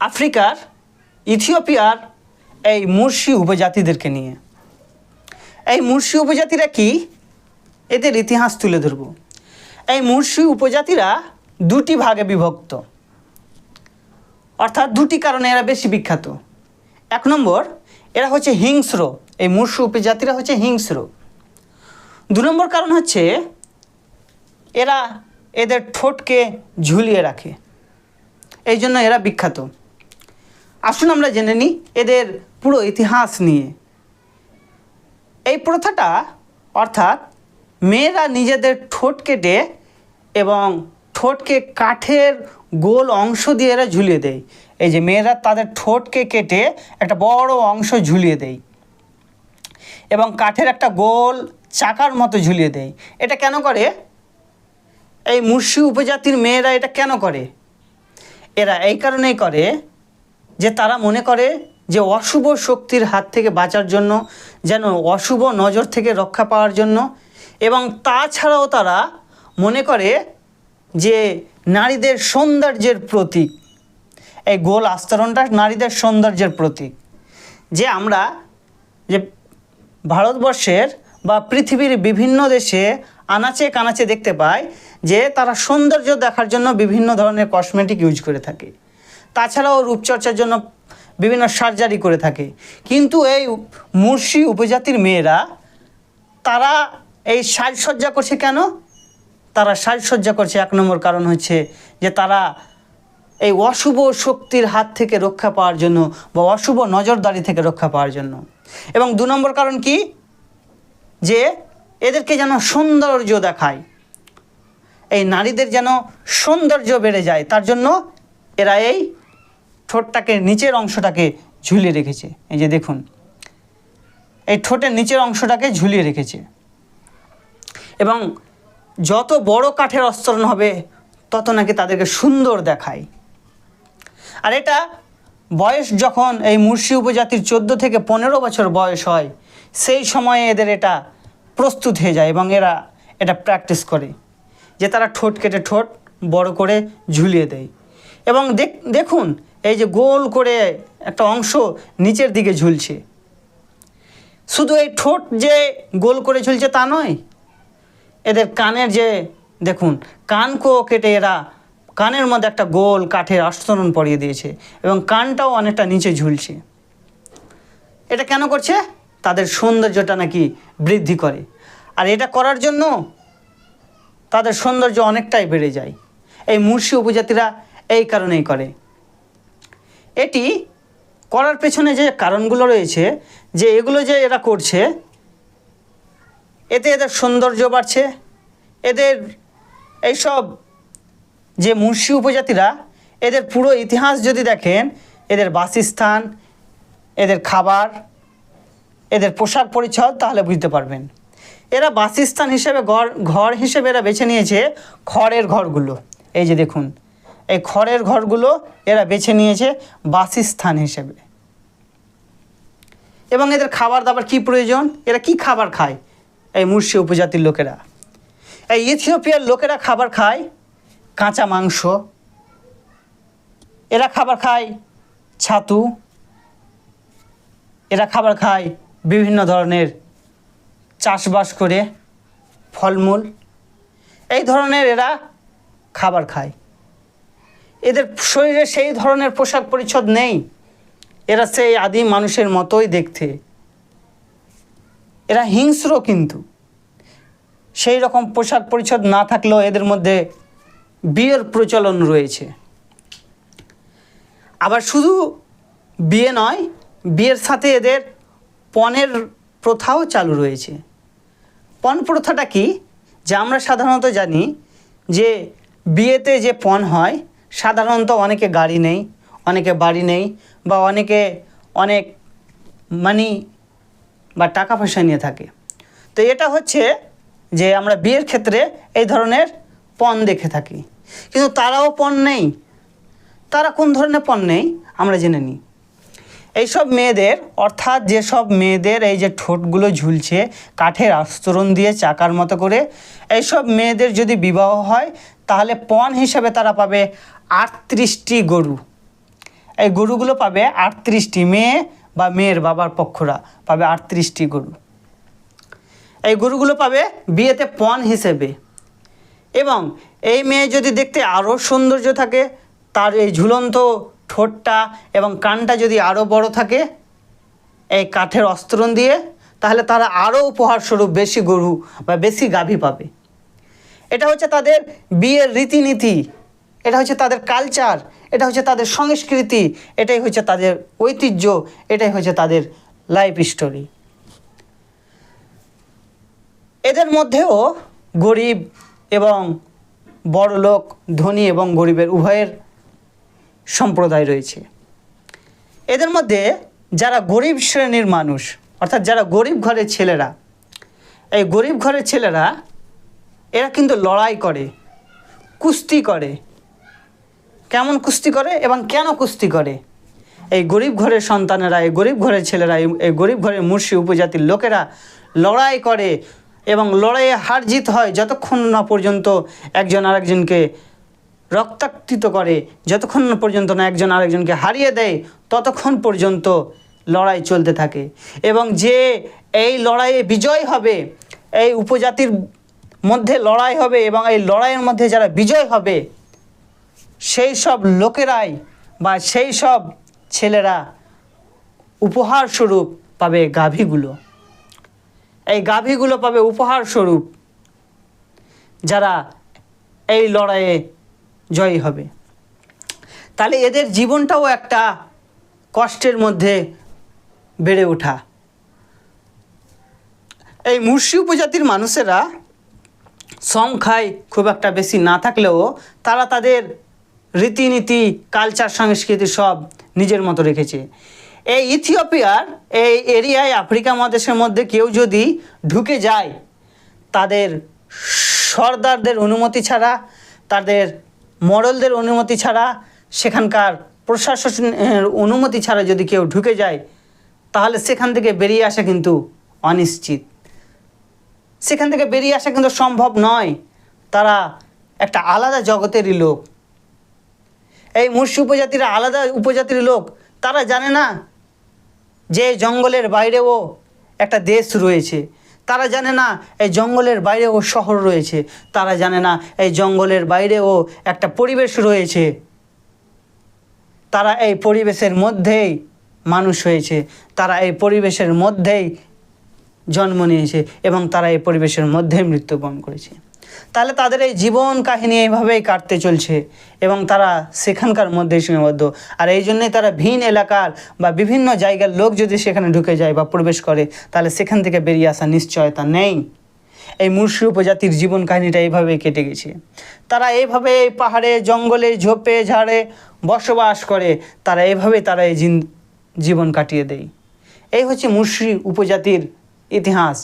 আফ্রিকার, ইথিওপিয়ার এই মুর্শি উপজাতিদেরকে নিয়ে। এই মুর্শি উপজাতিরা কি? এদের ইতিহাস তুলে ধরব। এই মুর্শি উপজাতিরা দুটি ভাগে বিভক্ত। অর্থাৎ দুটি কারণে এরা বেশি বিখ্যাত। এক নম্বর, এরা হচ্ছে হিংস্র। এই মুর্শি উপজাতিরা হচ্ছে হিংস্র। দু নম্বর কারণ হচ্ছে এরা এদের ঠোঁটকে ঝুলিয়ে রাখে। এই জন্য এরা বিখ্যাত। আসুন আমরা জেনে নিই এদের পুরো ইতিহাস নিয়ে। এই প্রথাটা, অর্থাৎ মেয়েরা নিজেদের ঠোঁট কেটে এবং ঠোঁটকে কাঠের গোল অংশ দিয়ে এরা ঝুলিয়ে দেয়। এই যে মেয়েরা তাদের ঠোঁটকে কেটে একটা বড় অংশ ঝুলিয়ে দেয় এবং কাঠের একটা গোল চাকার মতো ঝুলিয়ে দেয়। এটা কেন করে? এই মুর্শি উপজাতির মেয়েরা এটা কেন করে? এরা এই কারণেই করে যে তারা মনে করে যে অশুভ শক্তির হাত থেকে বাঁচার জন্য, যেন অশুভ নজর থেকে রক্ষা পাওয়ার জন্য, এবং তাছাড়াও তারা মনে করে যে নারীদের সৌন্দর্যের প্রতীক। এই গোল আস্তরণটা নারীদের সৌন্দর্যের প্রতীক। যে আমরা যে ভারতবর্ষের বা পৃথিবীর বিভিন্ন দেশে আনাচে কানাচে দেখতে পাই যে তারা সৌন্দর্য দেখার জন্য বিভিন্ন ধরনের কসমেটিক ইউজ করে থাকে। তাছাড়াও রূপচর্চার জন্য বিভিন্ন সার্জারি করে থাকে। কিন্তু এই মুর্শি উপজাতির মেয়েরা, তারা এই সাজসজ্জা করছে কেন? তারা সাজসজ্জা করছে, এক নম্বর কারণ হচ্ছে যে তারা এই অশুভ শক্তির হাত থেকে রক্ষা পাওয়ার জন্য বা অশুভ নজরদারি থেকে রক্ষা পাওয়ার জন্য। এবং দু নম্বর কারণ কি? যে এদেরকে যেন সৌন্দর্য দেখায়। এই নারীদের যেন সৌন্দর্য বেড়ে যায়, তার জন্য এরা এই ঠোঁটটাকে, নিচের অংশটাকে ঝুলিয়ে রেখেছে। এই যে দেখুন, এই ঠোঁটের নিচের অংশটাকে ঝুলিয়ে রেখেছে। এবং যত বড় কাঠের অস্তরণ হবে, তত নাকি তাদেরকে সুন্দর দেখায়। আর এটা বয়স যখন এই মুর্শি উপজাতির চোদ্দ থেকে পনেরো বছর বয়স হয়, সেই সময়ে এদের এটা প্রস্তুত হয়ে যায় এবং এরা এটা প্র্যাকটিস করে যে তারা ঠোঁট কেটে ঠোঁট বড় করে ঝুলিয়ে দেয়। এবং দেখ, দেখুন এই যে গোল করে একটা অংশ নিচের দিকে ঝুলছে। শুধু এই ঠোঁট যে গোল করে ঝুলছে তা নয়, এদের কানের যে, দেখুন, কানকেও কেটে এরা কানের মধ্যে একটা গোল কাঠের আস্তরণ পরিয়ে দিয়েছে এবং কানটাও অনেকটা নিচে ঝুলছে। এটা কেন করছে? তাদের সৌন্দর্যটা নাকি বৃদ্ধি করে। আর এটা করার জন্য তাদের সৌন্দর্য অনেকটাই বেড়ে যায়। এই মুর্শি উপজাতিরা এই কারণেই করে। এটি করার পেছনে যে কারণগুলো রয়েছে, যে এগুলো যে এরা করছে, এতে এদের সৌন্দর্য বাড়ছে, এদের এইসব যে মুর্শি উপজাতিরা, এদের পুরো ইতিহাস যদি দেখেন, এদের বাসস্থান, এদের খাবার, এদের পোশাক পরিচ্ছদ, তাহলে বুঝতে পারবেন। এরা বাসস্থান হিসেবে ঘর ঘর হিসেবে এরা বেছে নিয়েছে খড়ের ঘরগুলো। এই যে দেখুন এই খড়ের ঘরগুলো এরা বেছে নিয়েছে বাসস্থান হিসেবে। এবং এদের খাবার দাবার কি প্রয়োজন? এরা কি খাবার খায়? এই মুর্শি উপজাতির লোকেরা। এই ইথিওপিয়ার লোকেরা খাবার খায় কাঁচা মাংস। এরা খাবার খায় ছাতু। এরা খাবার খায় বিভিন্ন ধরনের চাষবাস করে ফলমূল। এই ধরনের এরা খাবার খায়। এদের শরীরে সেই ধরনের পোশাক পরিচ্ছদ নেই। এরা সেই আদিম মানুষের মতোই দেখতে। এরা হিংস্র কিন্তু। সেই রকম পোশাক পরিচ্ছদ না থাকলেও এদের মধ্যে বিয়ের প্রচলন রয়েছে। আবার শুধু বিয়ে নয়, বিয়ের সাথে এদের পণের প্রথাও চালু রয়েছে। পণ প্রথাটা কি? যে আমরা সাধারণত জানি যে বিয়েতে যে পণ হয় সাধারণত অনেকে গাড়ি নেই, অনেকে বাড়ি নেই বা অনেকে অনেক মানি বা টাকা পয়সা নিয়ে থাকে। তো এটা হচ্ছে যে আমরা বিয়ের ক্ষেত্রে এই ধরনের পণ দেখে থাকি। কিন্তু তারাও পণ নেই। তারা কোন ধরনের পণ নেই? আমরা জেনে নিই। এইসব মেয়েদের, অর্থাৎ যেসব মেয়েদের এই যে ঠোঁটগুলো ঝুলছে, কাঠের আস্তরণ দিয়ে চাকার মতো করে, এইসব মেয়েদের যদি বিবাহ হয়, তাহলে পণ হিসাবে তারা পাবে আটত্রিশটি গরু। এই গরুগুলো পাবে আটত্রিশটি মেয়ে বা মেয়ের বাবার পক্ষরা পাবে আটত্রিশটি গরু। এই গরুগুলো পাবে বিয়েতে পণ হিসেবে। এবং এই মেয়ে যদি দেখতে আরও সৌন্দর্য থাকে, তার এই ঝুলন্ত ঠোঁটটা এবং কানটা যদি আরও বড় থাকে, এই কাঠের অস্ত্রণ দিয়ে, তাহলে তারা আরও উপহারস্বরূপ বেশি গরু বা বেশি গাভী পাবে। এটা হচ্ছে তাদের বিয়ের রীতিনীতি, এটা হচ্ছে তাদের কালচার এটা হচ্ছে তাদের সংস্কৃতি, এটাই হচ্ছে তাদের ঐতিহ্য, এটাই হচ্ছে তাদের লাইফ স্টোরি এদের মধ্যেও গরিব এবং বড়লোক, ধনী এবং গরিবের উভয়ের সম্প্রদায় রয়েছে। এদের মধ্যে যারা গরিব শ্রেণির মানুষ, অর্থাৎ যারা গরিব ঘরের ছেলেরা, এই গরিব ঘরের ছেলেরা, এরা কিন্তু লড়াই করে, কুস্তি করে। কেমন কুস্তি করে এবং কেন কুস্তি করে? এই গরিব ঘরের সন্তানেরা, এই গরিব ঘরের ছেলেরা, এই- গরিব ঘরের মুর্শি উপজাতির লোকেরা লড়াই করে এবং লড়াইয়ে হার জিত হয় যতক্ষণ না পর্যন্ত একজন আরেকজনকে রক্তাক্তিত করে, যতক্ষণ পর্যন্ত না একজন আরেকজনকে হারিয়ে দেয়, ততক্ষণ পর্যন্ত লড়াই চলতে থাকে। এবং যে এই লড়াইয়ে বিজয় হবে, এই উপজাতির মধ্যে লড়াই হবে এবং এই লড়াইয়ের মধ্যে যারা বিজয় হবে, সেই সব লোকেরাই বা সেই সব ছেলেরা উপহার স্বরূপ পাবে গাভীগুলো। এই গাভীগুলো পাবে উপহার স্বরূপ যারা এই লড়াইয়ে জয়ী হবে। তাহলে এদের জীবনটাও একটা কষ্টের মধ্যে বেড়ে ওঠা। এই মুর্শি উপজাতির মানুষেরা সংখ্যায় খুব একটা বেশি না থাকলেও তারা তাদের রীতিনীতি কালচার সংস্কৃতি সব নিজের মতো রেখেছে। এই ইথিওপিয়ার, এই এরিয়ায় আফ্রিকা মহাদেশের মধ্যে কেউ যদি ঢুকে যায়, তাদের সর্দারদের অনুমতি ছাড়া তাদের মডলদের অনুমতি ছাড়া সেখানকার প্রশাসনের অনুমতি ছাড়া যদি কেউ ঢুকে যায়, তাহলে সেখান থেকে বেরিয়ে আসা কিন্তু অনিশ্চিত। সেখান থেকে বেরিয়ে আসা কিন্তু সম্ভব নয়। তারা একটা আলাদা জগতেরই লোক। এই মুর্শি উপজাতিরা আলাদা উপজাতির লোক। তারা জানে না যে জঙ্গলের বাইরেও একটা দেশ রয়েছে। তারা জানে না এই জঙ্গলের বাইরে ও শহর রয়েছে। তারা জানে না এই জঙ্গলের বাইরে ও একটা পরিবেশ রয়েছে। তারা এই পরিবেশের মধ্যেই মানুষ হয়েছে। তারা এই পরিবেশের মধ্যেই জন্ম নিয়েছে এবং তারা এই পরিবেশের মধ্যেই মৃত্যুবরণ করেছে। তাহলে তাদের এই জীবন কাহিনী এইভাবেই কাটতে চলছে এবং তারা সেখানকার মধ্যেই সীমাবদ্ধ। আর এই জন্যই তারা ভিন এলাকার বা বিভিন্ন জায়গার লোক যদি সেখানে ঢুকে যায় বা প্রবেশ করে, তাহলে সেখান থেকে বেরিয়ে আসা নিশ্চয়তা নেই। এই মুর্শি উপজাতির জীবন কাহিনীটা এইভাবেই কেটে গেছে। তারা এইভাবে এই পাহাড়ে, জঙ্গলে, ঝোপে, ঝাড়ে বসবাস করে, তারা এইভাবে তারা এই জীবন কাটিয়ে দেয়। এই হচ্ছে মুর্শি উপজাতির ইতিহাস।